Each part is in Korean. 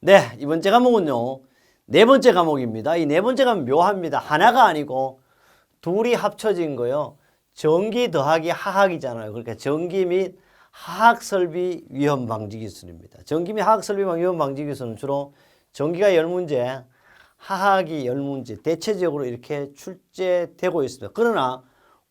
네, 이번 째 과목은요. 네 번째 과목입니다. 이 네 번째 과목 묘합니다. 하나가 아니고 둘이 합쳐진 거요. 전기 더하기 하학이잖아요. 그러니까 전기 및 하학 설비 위험 방지 기술입니다. 전기 및 하학 설비 위험 방지 기술은 주로 전기가 열 문제, 하학이 열 문제 대체적으로 이렇게 출제되고 있습니다. 그러나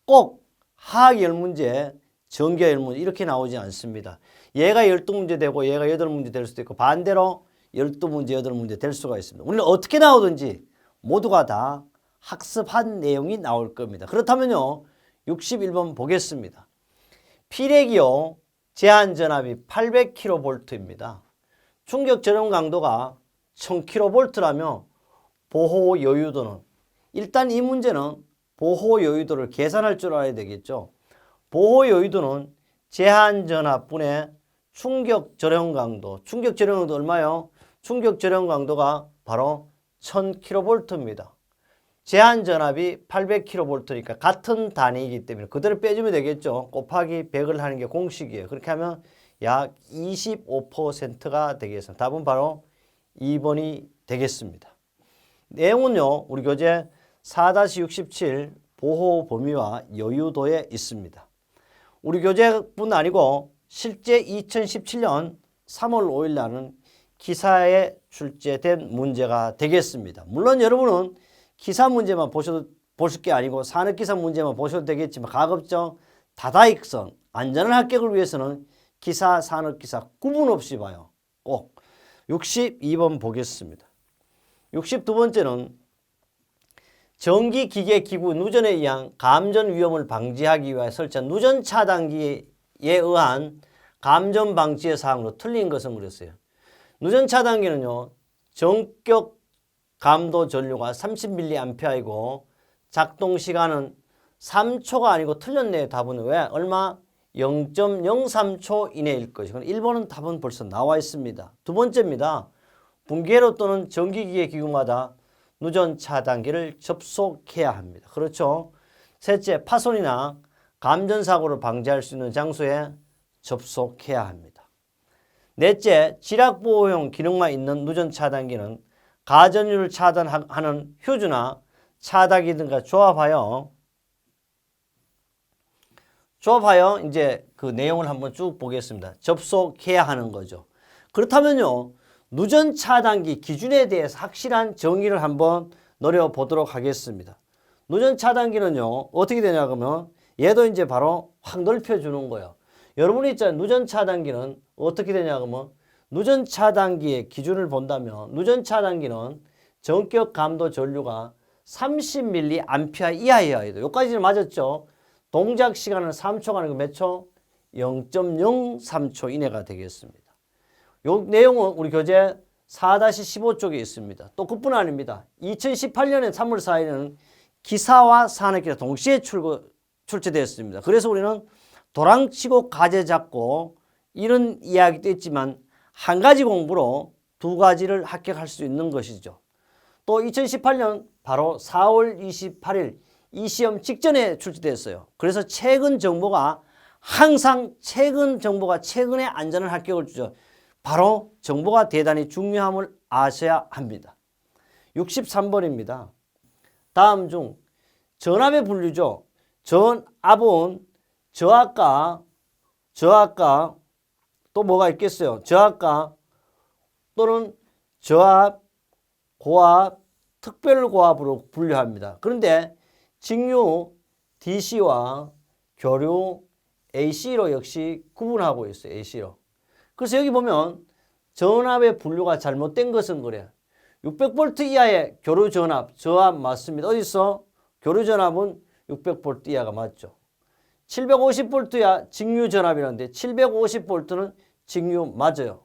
꼭 하학이 열 문제, 전기가 열 문제 이렇게 나오지 않습니다. 얘가 열두 문제 되고 얘가 여덟 문제 될 수도 있고 반대로 열두 문제, 여덟 문제 될 수가 있습니다. 우리는 어떻게 나오든지 모두가 다 학습한 내용이 나올 겁니다. 그렇다면요. 61번 보겠습니다. 피렉이요. 제한 전압이 800kV입니다. 충격 전원 강도가 1000kV라며 보호 여유도는 일단 이 문제는 보호 여유도를 계산할 줄 알아야 되겠죠. 보호 여유도는 제한 전압분의 충격 절형 강도. 충격 절형 강도 얼마요? 충격 절형 강도가 바로 1000kV입니다. 제한 전압이 800kV니까 같은 단위이기 때문에 그대로 빼주면 되겠죠. 곱하기 100을 하는 게 공식이에요. 그렇게 하면 약 25%가 되겠습니다. 답은 바로 2번이 되겠습니다. 내용은요. 우리 교재 4-67 보호 범위와 여유도에 있습니다. 우리 교재뿐 아니고 실제 2017년 3월 5일 날은 기사에 출제된 문제가 되겠습니다. 물론 여러분은 기사 문제만 보셔도 보실 게 아니고 산업기사 문제만 보셔도 되겠지만 가급적 다다익선 안전한 합격을 위해서는 기사, 산업기사 구분 없이 봐요. 꼭 62번 보겠습니다. 62번째는 전기기계기구 누전에 의한 감전 위험을 방지하기 위해 설치한 누전 차단기에 의한 감전 방지의 사항으로 틀린 것은 그랬어요. 누전 차단기는요. 전격 감도 전류가 30mA이고 작동 시간은 3초가 아니고 틀렸네요. 답은 왜? 얼마? 0.03초 이내일 것이고 1번은 답은 벌써 나와 있습니다. 두 번째입니다. 분기회로 또는 전기기계 기구마다 누전 차단기를 접속해야 합니다. 그렇죠? 셋째, 파손이나 감전 사고를 방지할 수 있는 장소에 접속해야 합니다. 넷째, 지락 보호용 기능만 있는 누전 차단기는 가전류를 차단하는 휴즈나 차단기 등과 조합하여 조합하여 이제 그 내용을 한번 쭉 보겠습니다. 접속해야 하는 거죠. 그렇다면요. 누전 차단기 기준에 대해서 확실한 정의를 한번 노려보도록 하겠습니다. 누전 차단기는요. 어떻게 되냐 그러면 얘도 이제 바로 확 넓혀주는 거예요. 여러분이 있잖아요. 누전 차단기는 어떻게 되냐 그러면 누전 차단기의 기준을 본다면 누전 차단기는 전격 감도 전류가 30mA 이하여야 해요. 여기까지는 맞았죠. 동작 시간은 3초가 아니고 몇 초? 0.03초 이내가 되겠습니다. 요 내용은 우리 교재 4-15쪽에 있습니다. 또 그뿐 아닙니다. 2018년에 3월 4일에는 기사와 산업기가 동시에 출고, 출제되었습니다. 그래서 우리는 도랑치고 가재 잡고 이런 이야기도 있지만 한 가지 공부로 두 가지를 합격할 수 있는 것이죠. 또 2018년 바로 4월 28일 이 시험 직전에 출제됐어요. 그래서 최근 정보가 항상 최근 정보가 최근에 안전한 합격을 주죠. 바로 정보가 대단히 중요함을 아셔야 합니다. 63번입니다. 다음 중 전압의 분류죠. 전압은 저압과 저압과 또 뭐가 있겠어요? 저압과 또는 저압, 고압, 특별고압으로 분류합니다. 그런데 직류 DC와 교류 AC로 역시 구분하고 있어요. AC로. 그래서 여기 보면 전압의 분류가 잘못된 것은 그래요. 600V 이하의 교류 전압, 저압 맞습니다. 어디서? 교류 전압은 600V 이하가 맞죠. 750V 이하 직류 전압이라는데 750V는 직류 맞아요.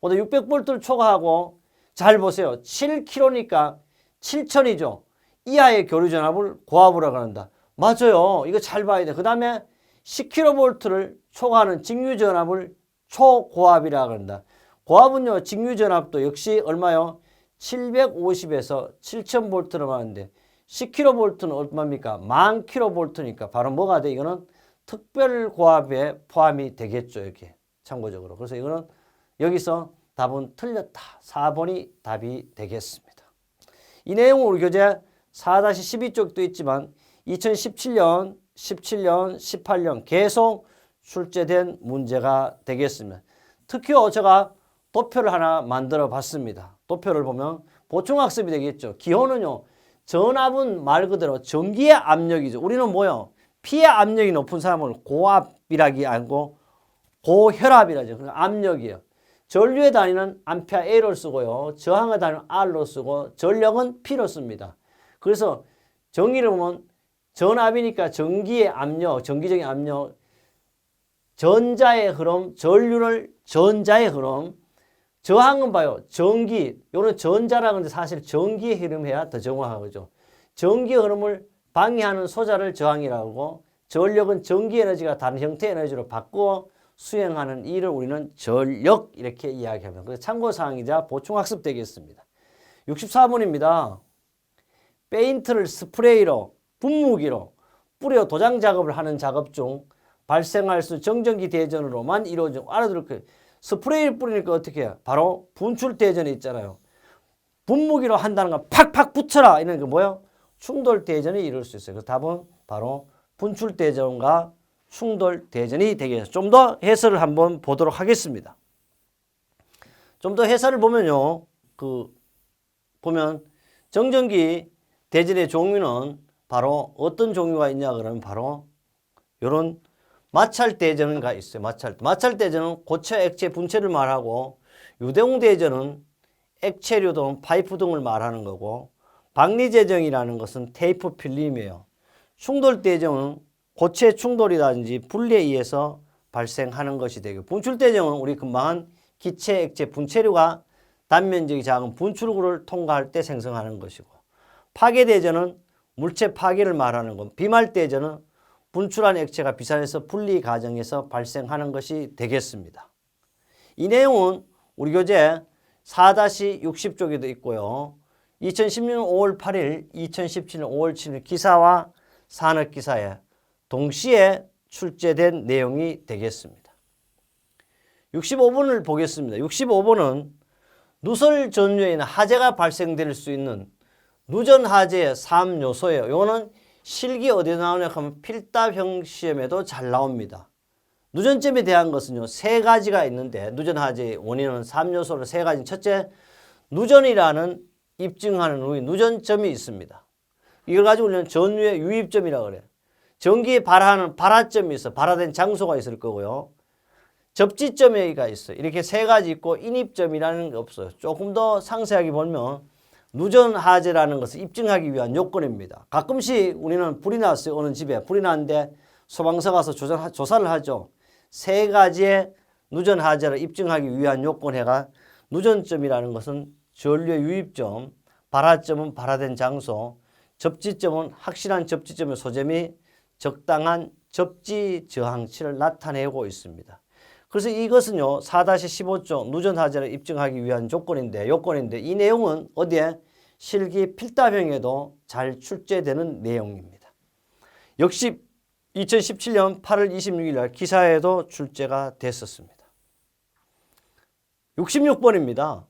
근데 600V를 초과하고 잘 보세요. 7km니까 7000이죠. 이하의 교류 전압을 고압으로 한다. 맞아요. 이거 잘 봐야 돼. 그 다음에 10kV를 초과하는 직류 전압을 초고압이라고 한다. 고압은요, 직류 전압도 역시 얼마요? 750에서 7000V로 하는데 10kV는 얼마입니까? 10,000kV니까 바로 뭐가 돼? 이거는 특별 고압에 포함이 되겠죠, 이렇게 참고적으로. 그래서 이거는 여기서 답은 틀렸다. 4번이 답이 되겠습니다. 이 내용은 우리 교재 4-12쪽도 있지만 2017년, 17년, 18년 계속 출제된 문제가 되겠습니다. 특히 제가 도표를 하나 만들어 봤습니다. 도표를 보면 보충학습이 되겠죠. 기호는요. 전압은 말 그대로 전기의 압력이죠. 우리는 뭐요? 피의 압력이 높은 사람을 고압이라기 아니고 고혈압이라죠. 그러니까 압력이에요. 전류의 단위는 암페어 A로 쓰고요. 저항의 단위는 R로 쓰고 전력은 P로 씁니다. 그래서 전기를 보면 전압이니까 전기의 압력, 전기적인 압력, 전자의 흐름, 전류를 전자의 흐름, 저항은 봐요. 전기, 요런 전자라 근데 사실 전기의 흐름해야 더 정확하죠. 전기의 흐름을 방해하는 소자를 저항이라고 전력은 전기 에너지가 다른 형태의 에너지로 바꾸어 수행하는 일을 우리는 전력 이렇게 이야기합니다. 그래서 참고사항이자 보충학습 되겠습니다. 64번입니다. 페인트를 스프레이로 분무기로 뿌려 도장 작업을 하는 작업 중 발생할 수 정전기 대전으로만 이루어져 알아들을 거예요. 스프레이를 뿌리니까 어떻게 해요? 바로 분출 대전이 있잖아요. 분무기로 한다는 건 팍팍 붙여라 이런 거 뭐요? 충돌 대전이 이룰 수 있어요. 그 답은 바로 분출 대전과 충돌 대전이 되겠습니다. 좀 더 해설을 한번 보도록 하겠습니다. 좀 더 해설을 보면요. 그 보면 정전기 대전의 종류는 바로 어떤 종류가 있냐 그러면 바로 이런 마찰 대전가 있어요. 마찰 마찰 대전은 고체, 액체, 분체를 말하고 유대용 대전은 액체류 등 파이프 등을 말하는 거고 박리재정이라는 것은 테이프 필름이에요. 충돌 대전은 고체 충돌이라든지 분리에 의해서 발생하는 것이 되고 분출 대전은 우리 금방 한 기체, 액체, 분체류가 단면적이 작은 분출구를 통과할 때 생성하는 것이고 파괴 대전은 물체 파괴를 말하는 것. 비말 대전은 분출한 액체가 비산해서 분리 과정에서 발생하는 것이 되겠습니다. 이 내용은 우리 교재 4-60쪽에도 있고요. 2016년 5월 8일, 2017년 5월 7일 기사와 산업기사에 동시에 출제된 내용이 되겠습니다. 65번을 보겠습니다. 65번은 누설 전류에는 하재가 발생될 수 있는 누전 하재의 3요소예요. 이거는 실기 어디에 나오냐 하면 필답형 시험에도 잘 나옵니다. 누전점에 대한 것은요. 세 가지가 있는데 누전 하재의 원인은 3요소로 세 가지. 첫째, 누전이라는 입증하는 우리 누전점이 있습니다. 이걸 가지고 우리는 전류의 유입점이라고 그래요. 전기에 발하는 발화점이 있어. 발화된 장소가 있을 거고요. 접지점이가 있어요. 이렇게 세 가지 있고 인입점이라는 게 없어요. 조금 더 상세하게 보면 누전 하재라는 것을 입증하기 위한 요건입니다. 가끔씩 우리는 불이 났어요. 어느 집에 불이 났는데 소방서 가서 조사, 조사를 하죠. 세 가지의 누전 하재를 입증하기 위한 요건해가 누전점이라는 것은 전류의 유입점, 발화점은 발화된 장소, 접지점은 확실한 접지점의 소재 및 적당한 접지 저항치를 나타내고 있습니다. 그래서 이것은요, 4-15조 누전하자를 입증하기 위한 조건인데, 요건인데, 이 내용은 어디에? 실기 필답형에도 잘 출제되는 내용입니다. 역시 2017년 8월 26일 날 기사에도 출제가 됐었습니다. 66번입니다.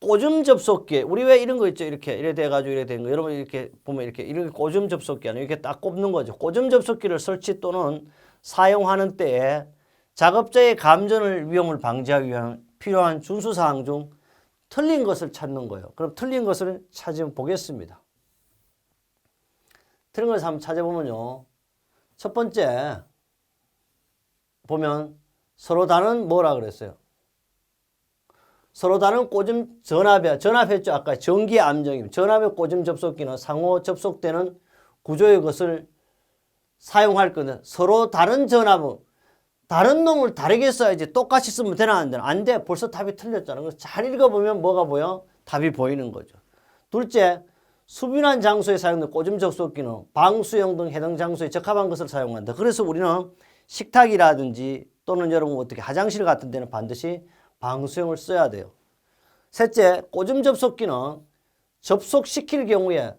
꼬즘 접속기. 우리 왜 이런 거 있죠? 이렇게 이래 돼가지고 이래 된 거. 여러분 이렇게 보면 이렇게 이렇게 꼬즘 접속기 아니에요. 이렇게 딱 꼽는 거죠. 꼬즘 접속기를 설치 또는 사용하는 때에 작업자의 감전을 위험을 방지하기 위한 필요한 준수 사항 중 틀린 것을 찾는 거예요. 그럼 틀린 것을 찾으 보겠습니다. 틀린 것을 한번 찾아보면요. 첫 번째 보면 서로 다른 뭐라 그랬어요? 서로 다른 꼬즘 전압에 전압했죠. 아까 전기 암정입니다. 전압의 꼬즘 접속기는 상호 접속되는 구조의 것을 사용할 거는 서로 다른 전압은 다른 놈을 다르게 써야지 똑같이 쓰면 되나 안 되나? 안 돼. 벌써 답이 틀렸잖아. 잘 읽어보면 뭐가 보여? 답이 보이는 거죠. 둘째, 수빈한 장소에 사용된 꼬즘 접속기는 방수용 등 해당 장소에 적합한 것을 사용한다. 그래서 우리는 식탁이라든지 또는 여러분 어떻게 화장실 같은 데는 반드시 방수용을 써야 돼요. 셋째, 꼬즘 접속기는 접속시킬 경우에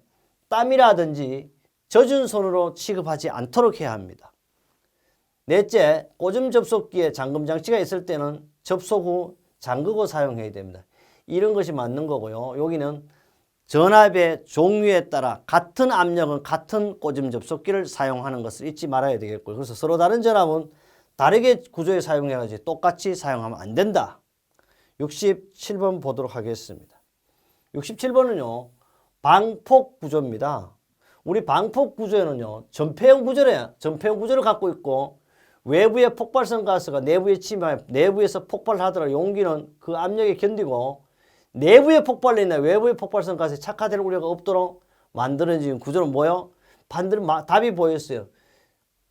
땀이라든지 젖은 손으로 취급하지 않도록 해야 합니다. 넷째, 꼬즘 접속기에 잠금 장치가 있을 때는 접속 후 잠그고 사용해야 됩니다. 이런 것이 맞는 거고요. 여기는 전압의 종류에 따라 같은 압력은 같은 꽂음 접속기를 사용하는 것을 잊지 말아야 되겠고요. 그래서 서로 다른 전압은 다르게 구조에 사용해야지 똑같이 사용하면 안 된다. 67번 보도록 하겠습니다. 67번은요. 방폭 구조입니다. 우리 방폭 구조에는요. 전폐형 구조래요. 전폐형 구조를 갖고 있고 외부의 폭발성 가스가 내부에 침입하여 내부에서 폭발하더라 용기는 그 압력에 견디고 내부에 폭발이 있나 외부의 폭발성 가스에 착화될 우려가 없도록 만들어진 구조는 뭐요? 반드시 마- 답이 보였어요.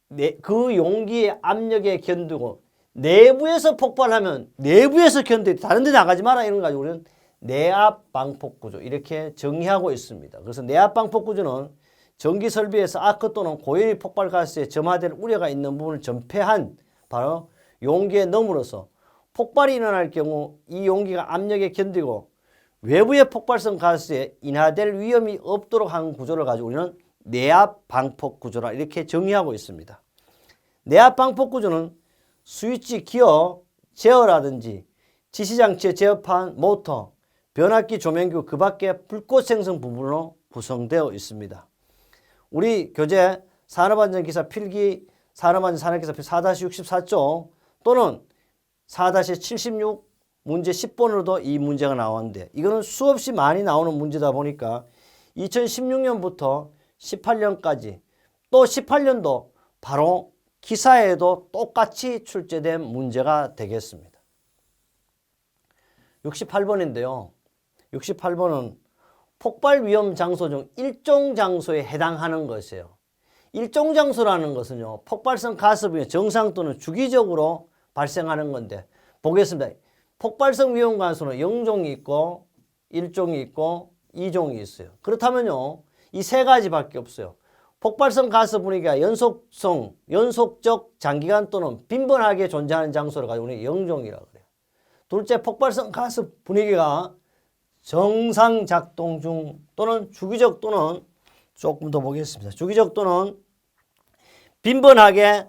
내, 그 용기의 압력에 견디고 내부에서 폭발하면 내부에서 견디 다른 데 나가지 마라 이런 거 가지고 우리는 내압 방폭 구조 이렇게 정의하고 있습니다. 그래서 내압 방폭 구조는 전기 설비에서 아크 또는 고열이 폭발 가스에 점화될 우려가 있는 부분을 전폐한 바로 용기에 넣음으로써 폭발이 일어날 경우 이 용기가 압력에 견디고 외부의 폭발성 가스에 인하될 위험이 없도록 한 구조를 가지고 우리는 내압 방폭 구조라 이렇게 정의하고 있습니다. 내압 방폭 구조는 스위치 기어 제어라든지 지시장치에 제어한 모터, 변압기 조명기 그 밖에 불꽃 생성 부분으로 구성되어 있습니다. 우리 교재 산업안전기사 필기 산업안전 산업기사 필 4-64조 또는 4-76 문제 10번으로도 이 문제가 나왔는데 이거는 수없이 많이 나오는 문제다 보니까 2016년부터 18년까지 또 18년도 바로 기사에도 똑같이 출제된 문제가 되겠습니다. 68번인데요. 68번은 폭발 위험 장소 중 일종 장소에 해당하는 것이에요. 일종 장소라는 것은요. 폭발성 가스분이 정상 또는 주기적으로 발생하는 건데 보겠습니다. 폭발성 위험 가스는 0종이 있고 1종이 있고 2종이 있어요. 그렇다면요. 이 세 가지밖에 없어요. 폭발성 가스 분위기가 연속성, 연속적 장기간 또는 빈번하게 존재하는 장소를 가지고 우리 영종이라고 그래요. 둘째, 폭발성 가스 분위기가 정상 작동 중 또는 주기적 또는 조금 더 보겠습니다. 주기적 또는 빈번하게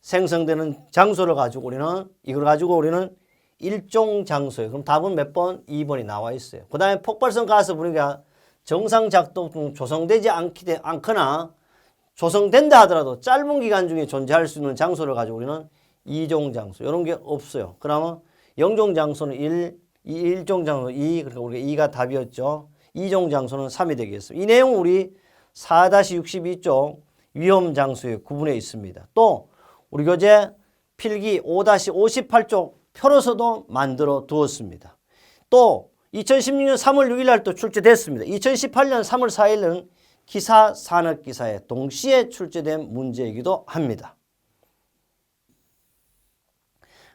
생성되는 장소를 가지고 우리는 이걸 가지고 우리는 일종 장소예요. 그럼 답은 몇 번? 2번이 나와 있어요. 그 다음에 폭발성 가스 분위기가 정상 작동 중 조성되지 않거나 조성된다 하더라도 짧은 기간 중에 존재할 수 있는 장소를 가지고 우리는 이종 장소 이런 게 없어요. 그러면 영종 장소는 1, 이 1종 장소 2 그러니까 우리가 2가 답이었죠. 2종 장소는 3이 되겠습니다. 이 내용은 우리 4-62쪽 위험 장소에 구분해 있습니다. 또 우리 교재 필기 5-58쪽 표로서도 만들어 두었습니다. 또 2016년 3월 6일 날 또 출제됐습니다. 2018년 3월 4일은 기사 산업 기사에 동시에 출제된 문제이기도 합니다.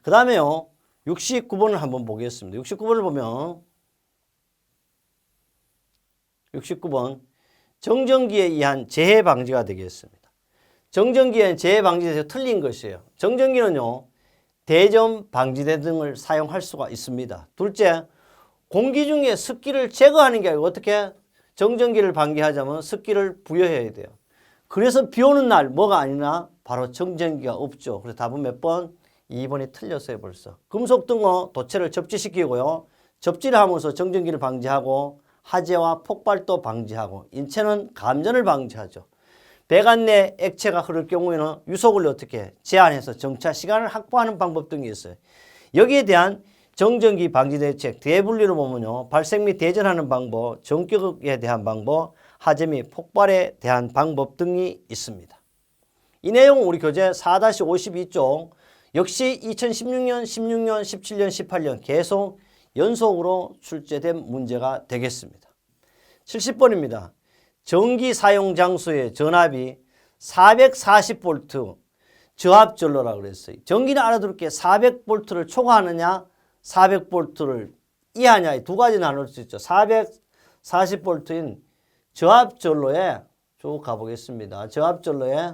그 다음에요. 69번을 한번 보겠습니다. 69번을 보면 69번 정전기에 의한 재해 방지가 되겠습니다. 정전기에 재해 방지에서 틀린 것이에요. 정전기는요. 대전 방지대 등을 사용할 수가 있습니다. 둘째, 공기 중에 습기를 제거하는 게 아니고 어떻게 정전기를 방지하자면 습기를 부여해야 돼요. 그래서 비 오는 날 뭐가 아니나 바로 정전기가 없죠. 그래서 답은 몇 번? 2번이 틀렸어요 벌써. 금속 등어 도체를 접지시키고요. 접지를 하면서 정전기를 방지하고 화재와 폭발도 방지하고 인체는 감전을 방지하죠. 배관 내 액체가 흐를 경우에는 유속을 어떻게 제한해서 정차 시간을 확보하는 방법 등이 있어요. 여기에 대한 정전기 방지 대책 대분리로 보면요. 발생 및 대전하는 방법, 전격에 대한 방법, 화재 및 폭발에 대한 방법 등이 있습니다. 이 내용은 우리 교재 4-52쪽 역시 2016년, 16년, 17년, 18년 계속 연속으로 출제된 문제가 되겠습니다. 70번입니다. 전기 사용 장소의 전압이 440V 저압 전로라고 그랬어요. 전기는 알아둘게 400V를 초과하느냐, 400V를 이하냐 두 가지 나눌 수 있죠. 440V인 저압 전로에 쭉 가보겠습니다. 저압 전로에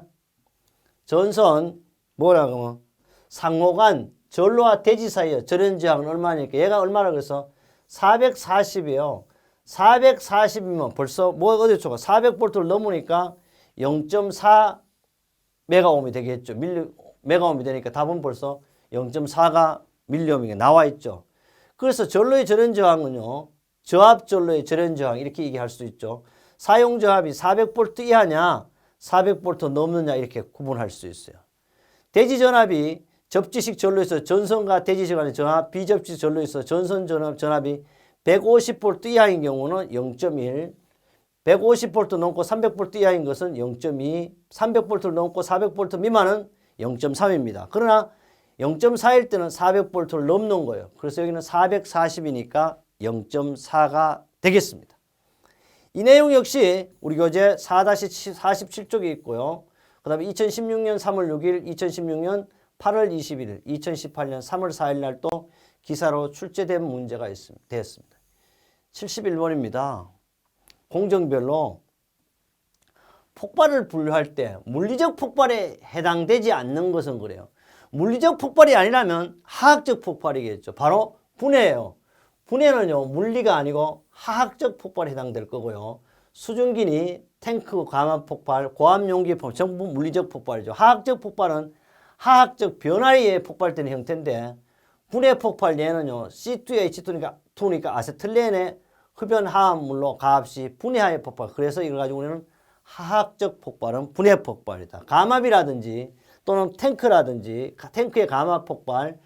전선 뭐라고 하면 상호간 전로와 대지 사이의 절연 저항은 얼마니까 얘가 얼마라 그래서 440이에요. 440이면 벌써 뭐 어디 초가 400볼트를 넘으니까 0.4 메가옴이 되겠죠. 밀리 메가옴이 되니까 답은 벌써 0.4가 밀리옴이 나와 있죠. 그래서 전로의 절연 저항은요. 저압 전로의 절연 저항 이렇게 얘기할 수 있죠. 사용 저압이 400V 이하냐 400V 넘느냐 이렇게 구분할 수 있어요. 대지 전압이 접지식 전로에서 전선과 대지식 간의 전압, 비접지식 전로에서 전선 전압 전압이 150V 이하인 경우는 0.1, 150V 넘고 300V 이하인 것은 0.2, 300V를 넘고 400V 미만은 0.3입니다. 그러나 0.4일 때는 400V를 넘는 거예요. 그래서 여기는 440이니까 0.4가 되겠습니다. 이 내용 역시 우리 교재 4-47쪽에 있고요. 그 다음에 2016년 3월 6일, 2016년 8월 21일, 2018년 3월 4일 날 또 기사로 출제된 문제가. 되었습니다. 71번입니다. 공정별로 폭발을 분류할 때 물리적 폭발에 해당되지 않는 것은 그래요. 물리적 폭발이 아니라면 화학적 폭발이겠죠. 바로 분해예요. 분해는요 물리가 아니고 화학적 폭발에 해당될 거고요. 수증기니 탱크 감압 폭발, 고압 용기 폭발 전부 물리적 폭발이죠. 화학적 폭발은 화학적 변화에 의해 폭발되는 형태인데 분해 폭발 얘는요 C2H2니까 2니까 아세틀렌의 흡연 화합물로 가압시 분해하여 폭발. 그래서 이걸 가지고 우리는 화학적 폭발은 분해 폭발이다. 감압이라든지 또는 탱크라든지 탱크의 감압 폭발,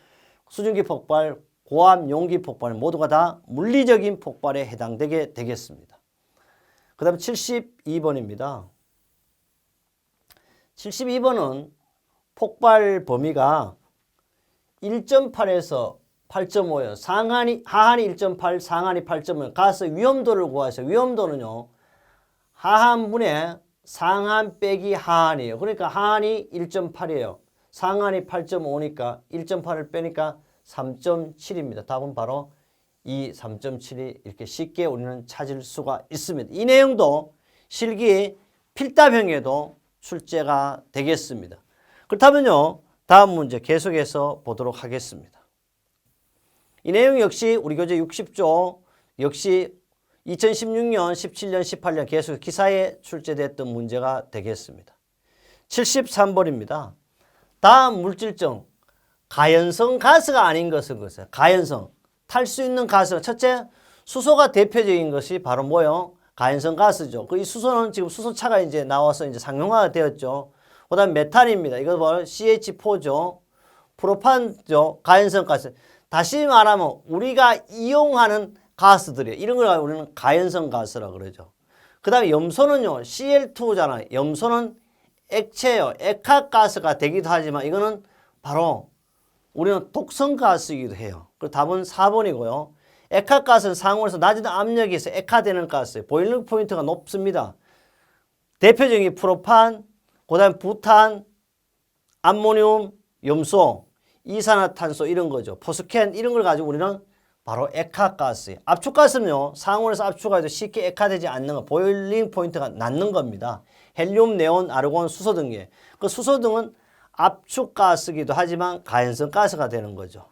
수증기 폭발, 고압 용기 폭발 모두가 다 물리적인 폭발에 해당되게 되겠습니다. 그 다음 72번입니다. 72번은 폭발 범위가 1.8에서 8.5요. 상한이 하한이 1.8, 상한이 8.5. 가스 위험도를 구하세요. 위험도는요. 하한분의 상한 빼기 하한이에요. 그러니까 하한이 1.8이에요. 상한이 8.5니까 1.8을 빼니까 3.7입니다. 답은 바로 이 3.7이 이렇게 쉽게 우리는 찾을 수가 있습니다. 이 내용도 실기 필답형에도 출제가 되겠습니다. 그렇다면요. 다음 문제 계속해서 보도록 하겠습니다. 이 내용 역시 우리 교재 60조 역시 2016년, 17년, 18년 계속 기사에 출제됐던 문제가 되겠습니다. 73번입니다. 다음 물질정 가연성 가스가 아닌 것은 것이에요. 가연성 탈 수 있는 가스 첫째 수소가 대표적인 것이 바로 뭐요? 가연성 가스죠. 그 이 수소는 지금 수소차가 이제 나와서 이제 상용화가 되었죠. 그 다음 메탄입니다. 이거 바로 CH4죠. 프로판죠. 가연성 가스. 다시 말하면 우리가 이용하는 가스들이에요. 이런 걸 우리는 가연성 가스라 그러죠. 그 다음에 염소는요. CL2잖아요. 염소는 액체요. 액화가스가 되기도 하지만 이거는 바로 우리는 독성 가스이기도 해요. 그 답은 4번이고요. 액화가스는 상온에서 낮은 있어 액화되는 가스. 보일링 포인트가 높습니다. 대표적인 프로판, 그 다음에 부탄, 암모늄, 염소, 이산화탄소 이런 거죠. 포스캔 이런 걸 가지고 우리는 바로 액화가스. 압축가스는요. 상온에서 압축해도 쉽게 액화되지 않는 거. 보일링 포인트가 낮는 겁니다. 헬륨, 네온, 아르곤, 수소 등에. 그 수소 등은 압축가스기도 하지만 가연성 가스가 되는 거죠.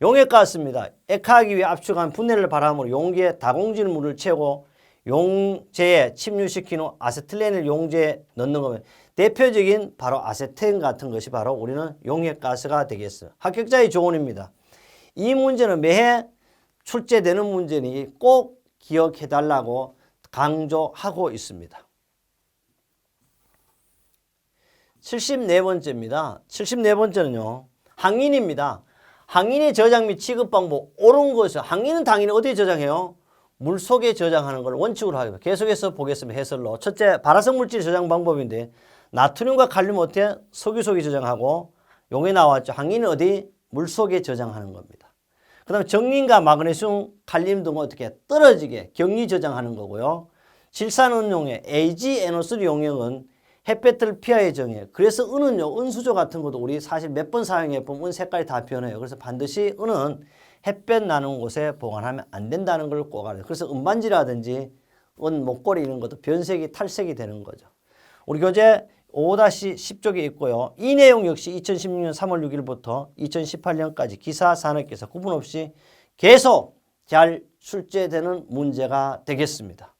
용액가스입니다. 액화하기 위해 압축한 분해를 바람으로 용기에 다공질 물을 채우고 용제에 침유시킨 후 아세틀렌을 용제에 넣는 거면 대표적인 바로 아세텐 같은 것이 바로 우리는 용액가스가 되겠어요. 합격자의 조언입니다. 이 문제는 매해 출제되는 문제니 꼭 기억해 달라고 강조하고 있습니다. 74번째입니다. 74번째는요. 항인입니다. 항인의 저장 및 취급 방법 옳은 것이 항인은 당연히 어디에 저장해요? 물 속에 저장하는 걸 원칙으로 하겠습니다. 계속해서 보겠습니다. 해설로. 첫째, 발화성 물질 저장 방법인데 나트륨과 칼륨 어떻게 석유 속에 저장하고 용에 나왔죠. 항인은 어디? 물 속에 저장하는 겁니다. 그 다음에 정린과 마그네슘, 칼륨 등은 어떻게 떨어지게 격리 저장하는 거고요. 질산은용의 AgNO3 용액은 햇볕을 피하여 정해. 그래서 은은요, 은수저 같은 것도 우리 사실 몇 번 사용해 보면 은 색깔이 다 변해요. 그래서 반드시 은은 햇볕 나는 곳에 보관하면 안 된다는 걸 꼭 알아요. 그래서 은반지라든지 은 목걸이 이런 것도 변색이 탈색이 되는 거죠. 우리 교재 5-10쪽에 있고요. 이 내용 역시 2016년 3월 6일부터 2018년까지 기사 산업께서 구분 없이 계속 잘 출제되는 문제가 되겠습니다.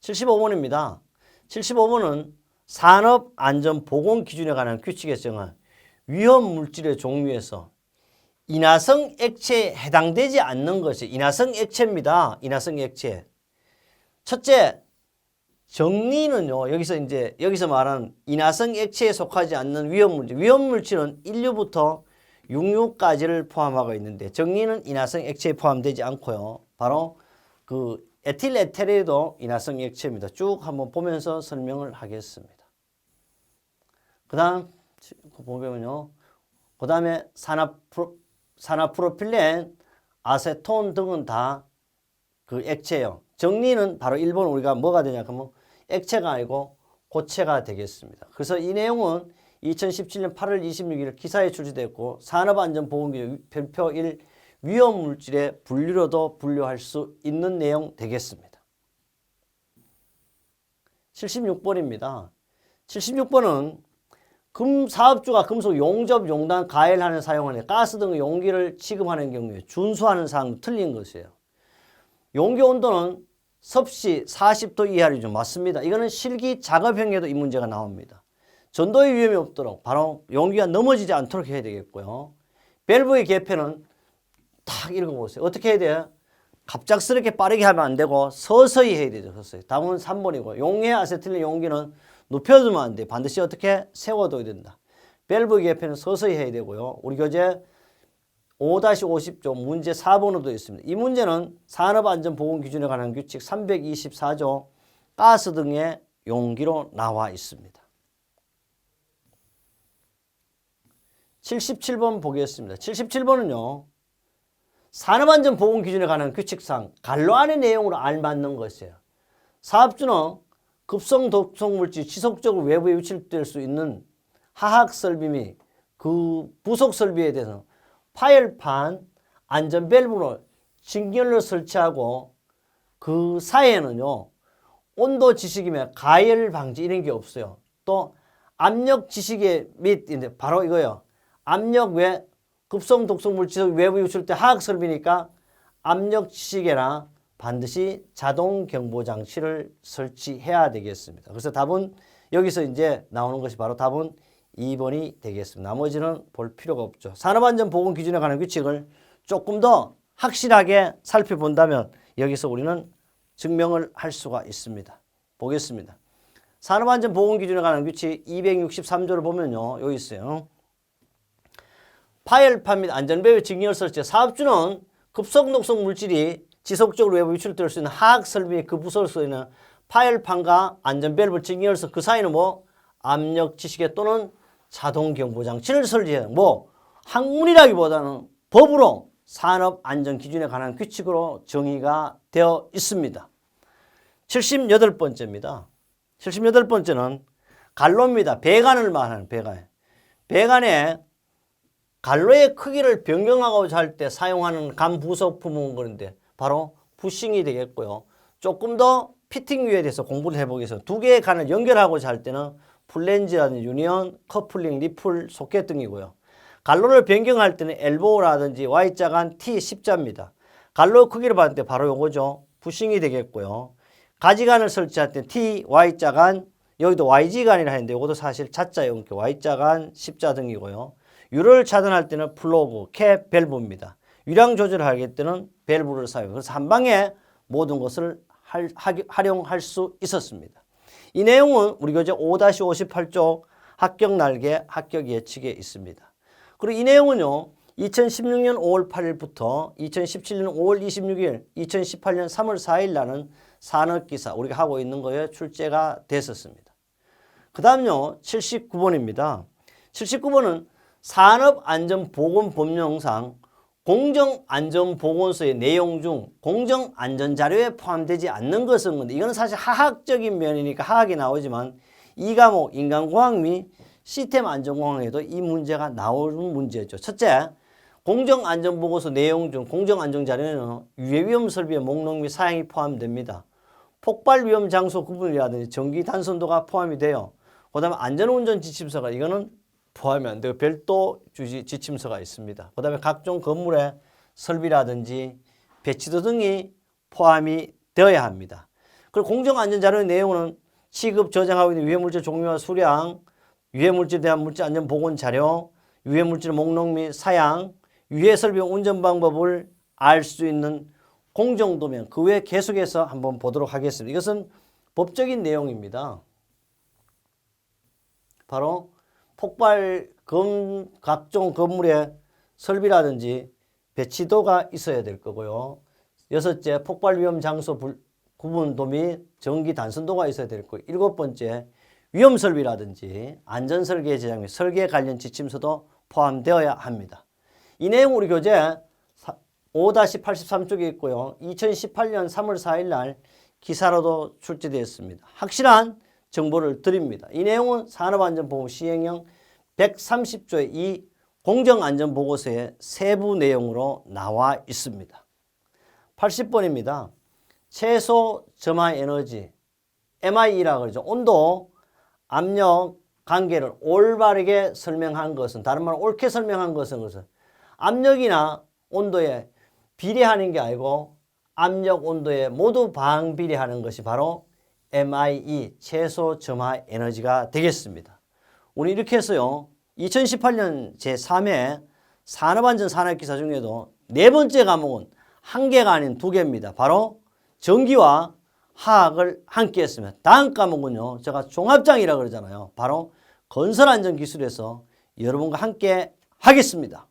75번입니다. 75번은 산업안전보건 기준에 관한 규칙에 정한 위험 물질의 종류에서 인화성 액체에 해당되지 않는 것이 인화성 액체입니다. 인화성 액체. 첫째, 정리는요. 여기서 이제 여기서 말하는 인화성 액체에 속하지 않는 위험물질. 위험물질은 1류부터 66까지를 포함하고 있는데 정리는 인화성 액체에 포함되지 않고요. 바로 그 에틸 에테르도 인화성 액체입니다. 쭉 한번 보면서 설명을 하겠습니다. 그 다음 보면요. 그 다음에 산화프로, 산화프로필렌, 아세톤 등은 다 그 액체예요. 정리는 바로 1번 우리가 뭐가 되냐 그러면 액체가 아니고 고체가 되겠습니다. 그래서 이 내용은 2017년 8월 26일 기사에 출시됐고 산업안전보건기준 별표 1 위험물질의 분류로도 분류할 수 있는 내용 되겠습니다. 76번입니다. 76번은 금 사업주가 금속 용접, 용단, 가열하는 사용하는 가스 등의 용기를 취급하는 경우에 준수하는 사항도 틀린 것이에요. 용기 온도는 섭씨 40도 이하이죠. 맞습니다. 이거는 실기 작업형에도 이 문제가 나옵니다. 전도의 위험이 없도록 바로 용기가 넘어지지 않도록 해야 되겠고요. 밸브의 개폐는 딱 읽어보세요. 어떻게 해야 돼요? 갑작스럽게 빠르게 하면 안 되고 서서히 해야 되죠. 서서히. 답은 3번이고 용해 아세틸린 용기는 눕혀두면 안 돼. 반드시 어떻게 세워둬야 된다. 밸브 개폐는 서서히 해야 되고요. 우리 교재 5-50조 문제 4번으로도 있습니다. 이 문제는 산업안전보건기준에 관한 규칙 324조 가스 등의 용기로 나와 있습니다. 77번 보겠습니다. 77번은요. 산업안전보건기준에 관한 규칙상 간로 안의 내용으로 알맞는 것이에요. 사업주는 급성 독성 물질 지속적으로 외부에 유출될 수 있는 화학 설비 및 그 부속 설비에 대해서 파열판 안전 밸브로 직렬로 설치하고 그 사이에는요 온도 지식이며 가열 방지 이런 게 없어요. 또 압력 지식의 및 바로 이거요. 압력 외 급성 독성 물질 외부 유출 때 화학 설비니까 압력 지식에나 반드시 자동 경보 장치를 설치해야 되겠습니다. 그래서 답은 여기서 이제 나오는 것이 바로 답은 2번이 되겠습니다. 나머지는 볼 필요가 없죠. 산업안전보건 기준에 관한 규칙을 조금 더 확실하게 살펴본다면 여기서 우리는 증명을 할 수가 있습니다. 보겠습니다. 산업안전보건 기준에 관한 규칙 263조를 보면요. 여기 있어요. 파열판 및 안전배의 직렬 설치 사업주는 급성독성 물질이 지속적으로 외부 유출될 수 있는 화학 설비 그 부서를 쓰는 파열판과 안전벨브 직렬서 그 사이는 뭐 압력 지시계 또는 자동 경보 장치를 설치해요. 뭐 학문이라기보다는 법으로 산업 안전 기준에 관한 규칙으로 정의가 되어 있습니다. 78번째입니다. 78번째는 갈로입니다. 배관을 말하는 배관. 배관에 갈로의 크기를 변경하고자 할 때 사용하는 간 부속품은 그런데 바로 부싱이 되겠고요. 조금 더 피팅류에 대해서 공부를 해보겠습니다. 두 개의 간을 연결하고자 할 때는 플랜지라든지 유니언, 커플링, 리플, 소켓 등이고요. 갈로를 변경할 때는 엘보라든지 Y자 간 T 십자입니다. 갈로 크기를 봤을 때 바로 요거죠. 부싱이 되겠고요. 가지간을 설치할 때 T, Y자 간, 여기도 YG간이라 했는데 이것도 사실 자자 연결 Y자간, 십자 등이고요. 유를 차단할 때는 플로그, 캡, 밸브입니다. 유량 조절을 하기 때는 밸브를 사용. 그래서 한 방에 모든 것을 할, 하, 활용할 수 있었습니다. 이 내용은 우리 교재 5-58쪽 합격 날개 합격 예측에 있습니다. 그리고 이 내용은요. 2016년 5월 8일부터 2017년 5월 26일, 2018년 3월 4일 나는 산업기사 우리가 하고 있는 거에 출제가 됐었습니다. 그 다음요. 79번입니다. 79번은 산업안전보건법령상 공정안전보건소의 내용 중 공정안전자료에 포함되지 않는 것은 근데 이거는 사실 하학적인 면이니까 하학이 나오지만 이 과목 인간공학 및 시스템 안전공학에도 이 문제가 나오는 문제죠. 첫째, 공정안전보고서 내용 중 공정안전자료에는 유해위험 설비의 목록 및 사양이 포함됩니다. 폭발 위험 장소 구분이라든지 전기 단선도가 포함이 돼요. 그 다음에 안전운전 지침서가 이거는 포함이 안 되고 별도 주지 지침서가 있습니다. 그 다음에 각종 건물의 설비라든지 배치도 등이 포함이 되어야 합니다. 그리고 공정안전자료의 내용은 취급, 저장하고 있는 유해물질 종류와 수량, 유해물질에 대한 물질 안전 보건 자료, 유해물질 목록 및 사양, 유해 설비 운전 방법을 알 수 있는 공정도면 그 외에 계속해서 한번 보도록 하겠습니다. 이것은 법적인 내용입니다. 바로 폭발 검 각종 건물의 설비라든지 배치도가 있어야 될 거고요. 여섯째 폭발 위험 장소 불- 구분도 및 전기 단선도가 있어야 될 거고 일곱 번째 위험 설비라든지 안전 설계 제작 및 설계 관련 지침서도 포함되어야 합니다. 이 내용 우리 교재 5-83쪽에 있고요. 2018년 3월 4일 날 기사로도 출제되었습니다. 확실한 정보를 드립니다. 이 내용은 산업안전보험 시행령 130조의 이 공정안전보고서의 세부 내용으로 나와 있습니다. 80번입니다. 최소 점화 에너지 MIE라고 그러죠. 온도, 압력 관계를 올바르게 설명한 것은 다른 말로 옳게 설명한 것은 것은 압력이나 온도에 비례하는 게 아니고 압력, 온도에 모두 방비례하는 것이 바로 MIE 최소 점화 에너지가 되겠습니다. 우리 이렇게 해서요. 2018년 제3회 산업안전 산업기사 중에도 네 번째 과목은 한 개가 아닌 두 개입니다. 바로 전기와 화학을 함께 했습니다. 다음 과목은요. 제가 종합장이라고 그러잖아요. 바로 건설안전기술에서 여러분과 함께 하겠습니다.